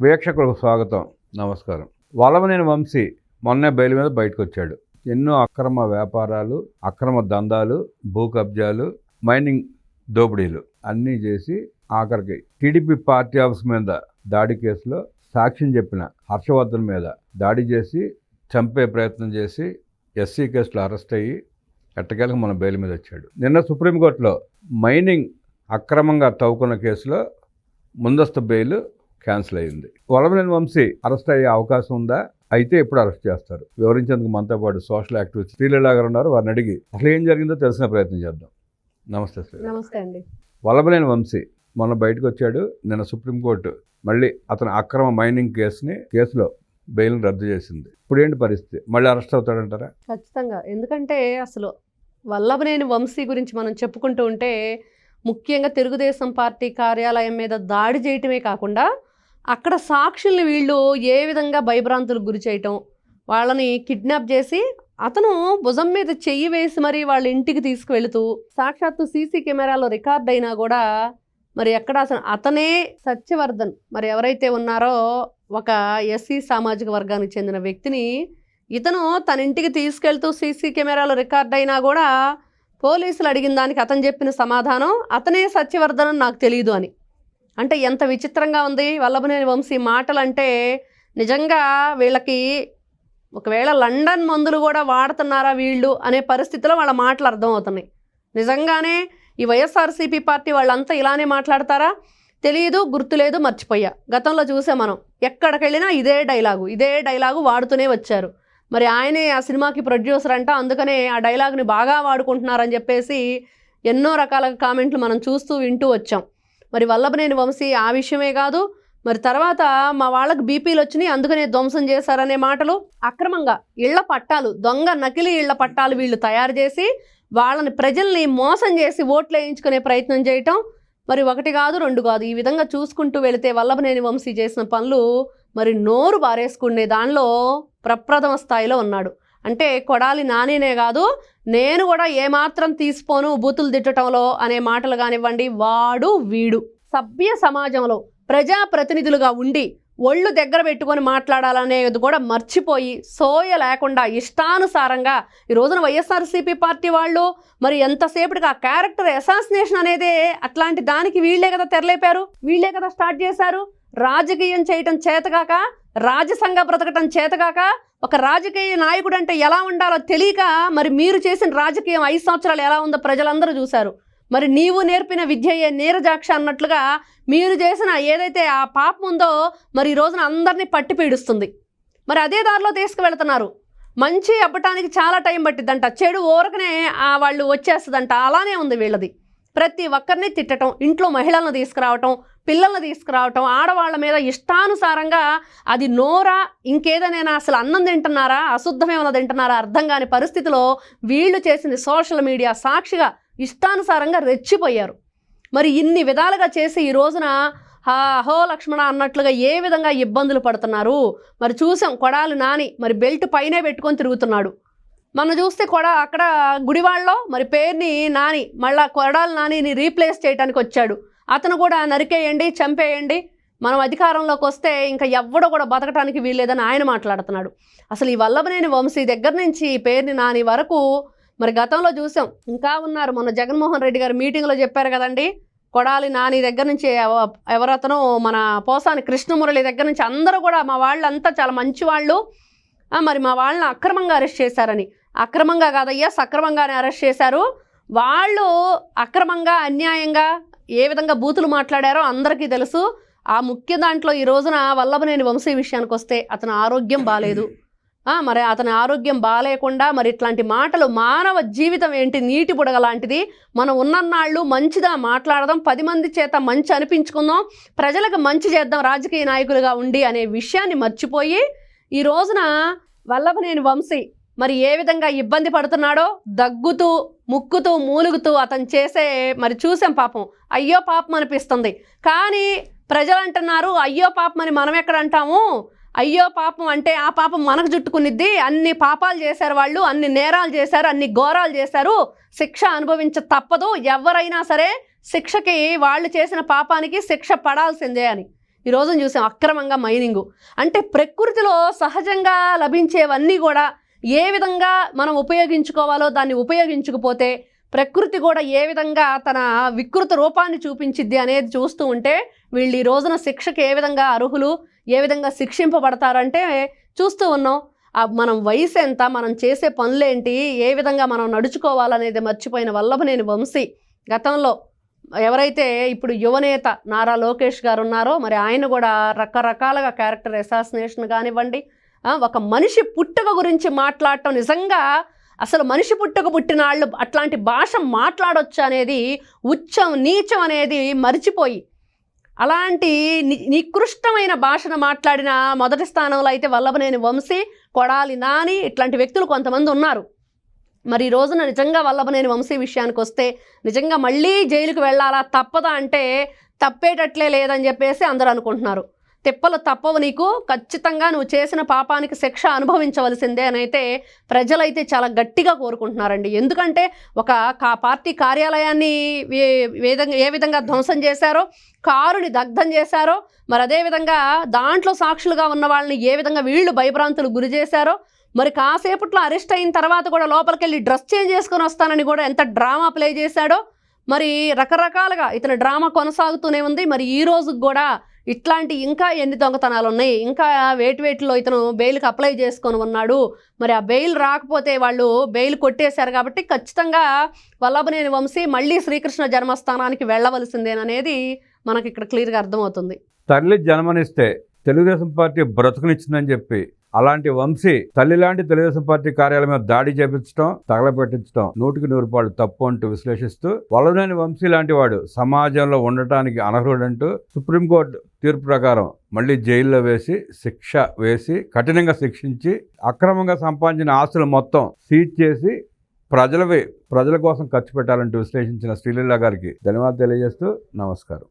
వీక్షకులకు స్వాగతం. నమస్కారం. వలవనేని వంశీ మొన్నే బయలు మీద బయటకు వచ్చాడు ఎన్నో అక్రమ వ్యాపారాలు అక్రమ దందాలు భూ కబ్జాలు మైనింగ్ దోపిడీలు అన్నీ చేసి ఆఖరికి టీడీపీ పార్టీ ఆఫీస్ మీద దాడి కేసులో సాక్ష్యం చెప్పిన హర్షవర్ధన్ మీద దాడి చేసి చంపే ప్రయత్నం చేసి ఎస్సీ కేసులో అరెస్ట్ అయ్యి ఎట్టకేలకు మన బెయిల్ మీద వచ్చాడు. నిన్న సుప్రీంకోర్టులో మైనింగ్ అక్రమంగా తవ్వుకున్న కేసులో ముందస్తు బెయిల్ క్యాన్సిల్ అయింది వలమనేని వంశీ అరెస్ట్ అయ్యే అవకాశం ఉందా? అయితే ఎప్పుడు అరెస్ట్ చేస్తారు? వివరించేందుకు మనతో పాటు సోషల్ యాక్టివిస్ట్ శ్రీలీలా గారు ఉన్నారు. వారిని అడిగి అసలు ఏం జరిగిందో తెలిసిన ప్రయత్నం చేద్దాం. నమస్తే శ్రీ నమస్తే అండి. వలమనేని వంశీ మొన్న బయటకు వచ్చాడు. నిన్న సుప్రీంకోర్టు మళ్ళీ అతని అక్రమ మైనింగ్ కేసుని కేసులో బెయిల్ని రద్దు చేసింది. ఇప్పుడు ఏంటి పరిస్థితి? మళ్ళీ అరెస్ట్ అవుతాడంటారా? ఖచ్చితంగా. ఎందుకంటే అసలు వల్లభనేని వంశీ గురించి మనం చెప్పుకుంటూ ఉంటే ముఖ్యంగా తెలుగుదేశం పార్టీ కార్యాలయం మీద దాడి చేయటమే కాకుండా అక్కడ సాక్షుల్ని వీళ్ళు ఏ విధంగా భయభ్రాంతులకు గురి చేయటం వాళ్ళని కిడ్నాప్ చేసి అతను భుజం మీద చెయ్యి వేసి మరి వాళ్ళ ఇంటికి తీసుకువెళుతూ సాక్షాత్తు సీసీ కెమెరాలో రికార్డ్ అయినా కూడా మరి ఎక్కడ అసలు అతనే సత్యవర్ధన్. మరి ఎవరైతే ఉన్నారో ఒక ఎస్సీ సామాజిక వర్గానికి చెందిన వ్యక్తిని ఇతను తన ఇంటికి తీసుకెళ్తూ సీసీ కెమెరాలో రికార్డ్ అయినా కూడా పోలీసులు అడిగిన దానికి అతను చెప్పిన సమాధానం అతనే సత్యవర్ధన్ అని నాకు తెలియదు అని. అంటే ఎంత విచిత్రంగా ఉంది వల్లభనేని వంశీ మాటలు అంటే నిజంగా వీళ్ళకి ఒకవేళ లండన్ మందులు కూడా వాడుతున్నారా వీళ్ళు అనే పరిస్థితిలో వాళ్ళ మాటలు అర్థమవుతున్నాయి. నిజంగానే ఈ వైఎస్ఆర్సీపీ పార్టీ వాళ్ళంతా ఇలానే మాట్లాడతారా? తెలియదు గుర్తులేదు మర్చిపోయా. గతంలో చూసే మనం. ఎక్కడికి వెళ్ళినా ఇదే డైలాగు ఇదే డైలాగు వాడుతూనే వచ్చారు. మరి ఆయనే ఆ సినిమాకి ప్రొడ్యూసర్ అంట అందుకనే ఆ డైలాగ్ని బాగా వాడుకుంటున్నారని చెప్పేసి ఎన్నో రకాల కామెంట్లు మనం చూస్తూ వింటూ వచ్చాం. మరి వల్లభనేని వంశీ ఆ విషయమే కాదు మరి తర్వాత మా వాళ్ళకి బీపీలు వచ్చినాయి అందుకనే ధ్వంసం చేశారనే మాటలు. అక్రమంగా ఇళ్ళ పట్టాలు దొంగ నకిలీ ఇళ్ళ పట్టాలు వీళ్ళు తయారు చేసి వాళ్ళని ప్రజల్ని మోసం చేసి ఓట్లు వేయించుకునే ప్రయత్నం చేయటం. మరి ఒకటి కాదు రెండు కాదు ఈ విధంగా చూసుకుంటూ వెళితే వల్లభనేని వంశీ చేసిన పనులు మరి నోరు బారేసుకునే దానిలో ప్రప్రథమ స్థాయిలో ఉన్నాడు. అంటే కొడాలి నానినే కాదు నేను కూడా ఏమాత్రం తీసుకోను బూతులు తిట్టడంలో అనే మాటలు కానివ్వండి వాడు వీడు. సభ్య సమాజంలో ప్రజాప్రతినిధులుగా ఉండి ఒళ్ళు దగ్గర పెట్టుకొని మాట్లాడాలనేది కూడా మర్చిపోయి సోయ లేకుండా ఇష్టానుసారంగా ఈ రోజున వైఎస్ఆర్సీపీ పార్టీ వాళ్ళు మరి ఎంతసేపటికి ఆ క్యారెక్టర్ అసాసినేషన్ అనేదే అట్లాంటి దానికి వీళ్ళే కదా తెరలేపారు. వీళ్ళే కదా స్టార్ట్ చేశారు. రాజకీయం చేయటం చేతగాక రాజసంగా బ్రతకటం చేతగాక ఒక రాజకీయ నాయకుడు అంటే ఎలా ఉండాలో తెలియక మరి మీరు చేసిన రాజకీయం ఐదు సంవత్సరాలు ఎలా ఉందో ప్రజలందరూ చూశారు. మరి నీవు నేర్పిన విద్యయే నీరజాక్ష అన్నట్లుగా మీరు చేసిన ఏదైతే ఆ పాపం ఉందో మరి ఈ రోజున అందరినీ పట్టి పీడిస్తుంది. మరి అదే దారిలో తీసుకువెళ్తున్నారు. మంచి అవ్వటానికి చాలా టైం పట్టిద్దంట. చెడు ఊరకనే ఆ వాళ్ళు వచ్చేస్తుందంట. అలానే ఉంది వీళ్ళది. ప్రతి ఒక్కరిని తిట్టడం ఇంట్లో మహిళలను తీసుకురావటం పిల్లల్ని తీసుకురావటం ఆడవాళ్ళ మీద ఇష్టానుసారంగా అది నోరా ఇంకేదైనా అసలు అన్నం తింటున్నారా అశుద్ధమేమైనా తింటున్నారా అర్థం కాని పరిస్థితిలో వీళ్ళు చేసింది సోషల్ మీడియా సాక్షిగా ఇష్టానుసారంగా రెచ్చిపోయారు. మరి ఇన్ని విధాలుగా చేసి ఈ రోజున అహో హో లక్ష్మణ అన్నట్లుగా ఏ విధంగా ఇబ్బందులు పడుతున్నారు? మరి చూసాం కొడాలి నాని మరి బెల్ట్ పైనే పెట్టుకొని తిరుగుతున్నాడు. మనం చూస్తే కొడ అక్కడ గుడివాళ్ళలో మరి పేరుని నాని మళ్ళా కొడాలి నానిని రీప్లేస్ చేయడానికి వచ్చాడు. అతను కూడా నరికేయండి చంపేయండి మనం అధికారంలోకి వస్తే ఇంకా ఎవ్వడో కూడా బతకడానికి వీల్లేదని ఆయన మాట్లాడుతున్నాడు. అసలు ఈ వల్లభనేని వంశీ దగ్గర నుంచి పేరుని నాని వరకు మరి గతంలో చూసాం. ఇంకా ఉన్నారు. మొన్న జగన్మోహన్ రెడ్డి గారు మీటింగ్లో చెప్పారు కదండి కొడాలి నాని దగ్గర నుంచి ఎవ- ఎవరతను మన పోసాని కృష్ణమురళి దగ్గర నుంచి అందరూ కూడా మా వాళ్ళంతా చాలా మంచి వాళ్ళు మరి మా వాళ్ళని అక్రమంగా అరెస్ట్ చేశారని. అక్రమంగా కాదయ్యా సక్రమంగానే అరెస్ట్ చేశారు. వాళ్ళు అక్రమంగా అన్యాయంగా ఏ విధంగా బూతులు మాట్లాడారో అందరికీ తెలుసు. ఆ ముఖ్య దాంట్లో ఈ రోజున వల్లభనేని వంశీ విషయానికి వస్తే అతని ఆరోగ్యం బాగాలేదు మరి అతని ఆరోగ్యం బాగాలేకుండా మరి ఇట్లాంటి మాటలు మానవ జీవితం ఏంటి? నీటి బుడగ లాంటిది. మనం ఉన్నన్నాళ్ళు మంచిగా మాట్లాడదాం. పది మంది చేత మంచి అనిపించుకుందాం. ప్రజలకు మంచి చేద్దాం. రాజకీయ నాయకులుగా ఉండి అనే విషయాన్ని మర్చిపోయి ఈ రోజున వల్లభనేని వంశీ మరి ఏ విధంగా ఇబ్బంది పడుతున్నాడో దగ్గుతూ ముక్కుతూ మూలుగుతూ అతను చేసే మరి చూసాం పాపం. అయ్యో పాపం అనిపిస్తుంది. కానీ ప్రజలు అంటున్నారు అయ్యో పాపం అని మనం ఎక్కడ అంటాము? అయ్యో పాపం అంటే ఆ పాపం మనకు చుట్టుకునిద్ది. అన్ని పాపాలు చేశారు వాళ్ళు అన్ని నేరాలు చేశారు అన్ని ఘోరాలు చేశారు. శిక్ష అనుభవించ తప్పదు. ఎవరైనా సరే శిక్షకి వాళ్ళు చేసిన పాపానికి శిక్ష పడాల్సిందే అని ఈ రోజున చూసాం అక్రమంగా మైనింగు. అంటే ప్రకృతిలో సహజంగా లభించేవన్నీ కూడా ఏ విధంగా మనం ఉపయోగించుకోవాలో దాన్ని ఉపయోగించకపోతే ప్రకృతి కూడా ఏ విధంగా తన వికృత రూపాన్ని చూపించిద్ది అనేది చూస్తూ ఉంటే వీళ్ళు ఈ రోజున శిక్షకు ఏ విధంగా అర్హులు? ఏ విధంగా శిక్షింపబడతారంటే చూస్తూ ఉన్నాం. మనం వయసు ఎంత మనం చేసే పనులేంటి ఏ విధంగా మనం నడుచుకోవాలనేది మర్చిపోయిన వల్లభనేని వంశీ గతంలో ఎవరైతే ఇప్పుడు యువనేత నారా లోకేష్ గారు ఉన్నారో మరి ఆయన కూడా రకరకాలుగా క్యారెక్టర్ అసాసినేషన్ కానివ్వండి ఒక మనిషి పుట్టుక గురించి మాట్లాడటం నిజంగా అసలు మనిషి పుట్టుక పుట్టిన వాళ్ళు అట్లాంటి భాష మాట్లాడొచ్చు అనేది ఉచ్చం నీచం అనేది మర్చిపోయి అలాంటి ని- నికృష్టమైన భాషను మాట్లాడిన మొదటి స్థానంలో అయితే వల్లభనేని వంశీ కొడాలి నాని ఇట్లాంటి వ్యక్తులు కొంతమంది ఉన్నారు. మరి ఈ రోజున నిజంగా వల్లభనేని వంశీ విషయానికి వస్తే నిజంగా మళ్ళీ జైలుకు వెళ్ళాలా తప్పదా అంటే తప్పేటట్లే లేదని చెప్పేసి అందరూ అనుకుంటున్నారు. తిప్పలు తప్పవు నీకు. ఖచ్చితంగా నువ్వు చేసిన పాపానికి శిక్ష అనుభవించవలసిందే అని అయితే ప్రజలైతే చాలా గట్టిగా కోరుకుంటున్నారండి. ఎందుకంటే ఒక కా పార్టీ కార్యాలయాన్ని ఏ- విధంగా ఏ విధంగా ధ్వంసం చేశారో కారుని దగ్ధం చేశారో మరి అదేవిధంగా దాంట్లో సాక్షులుగా ఉన్న వాళ్ళని ఏ విధంగా వీళ్ళు భయభ్రాంతులు గురి చేశారో మరి కాసేపట్లో అరెస్ట్ అయిన తర్వాత కూడా లోపలికి వెళ్ళి డ్రెస్ చేంజ్ చేసుకొని వస్తానని కూడా ఎంత డ్రామా ప్లే చేశాడో మరి రకరకాలుగా ఇతని డ్రామా కొనసాగుతూనే ఉంది. మరి ఈ రోజు కూడా ఇట్లాంటి ఇంకా ఎన్ని దొంగతనాలు ఉన్నాయి ఇంకా వేటి వేటిలో ఇతను బెయిల్కి అప్లై చేసుకొని ఉన్నాడు. మరి ఆ బెయిల్ రాకపోతే వాళ్ళు బెయిల్ కొట్టేశారు కాబట్టి ఖచ్చితంగా వల్లభనేని వంశీ మళ్ళీ శ్రీకృష్ణ జన్మస్థానానికి వెళ్ళవలసిందేననేది మనకి ఇక్కడ క్లియర్గా అర్థమవుతుంది. తల్లి జన్మనిస్తే తెలుగుదేశం పార్టీ బ్రతుకునిచ్చిందని చెప్పి అలాంటి వంశీ తల్లి లాంటి తెలుగుదేశం పార్టీ కార్యాలయం మీద దాడి చేపించడం తగలపెట్టించడం నూటికి నూరు రూపాయలు తప్పు అంటూ విశ్లేషిస్తూ వల్లనేని వంశీ లాంటి వాడు సమాజంలో ఉండటానికి అనర్హుడంటూ సుప్రీంకోర్టు తీర్పు ప్రకారం మళ్ళీ జైల్లో వేసి శిక్ష వేసి కఠినంగా శిక్షించి అక్రమంగా సంపాదించిన ఆస్తులు మొత్తం సీజ్ చేసి ప్రజలవి ప్రజల కోసం ఖర్చు పెట్టాలంటూ విశ్లేషించిన శ్రీలీల గారికి ధన్యవాదాలు తెలియజేస్తూ నమస్కారం.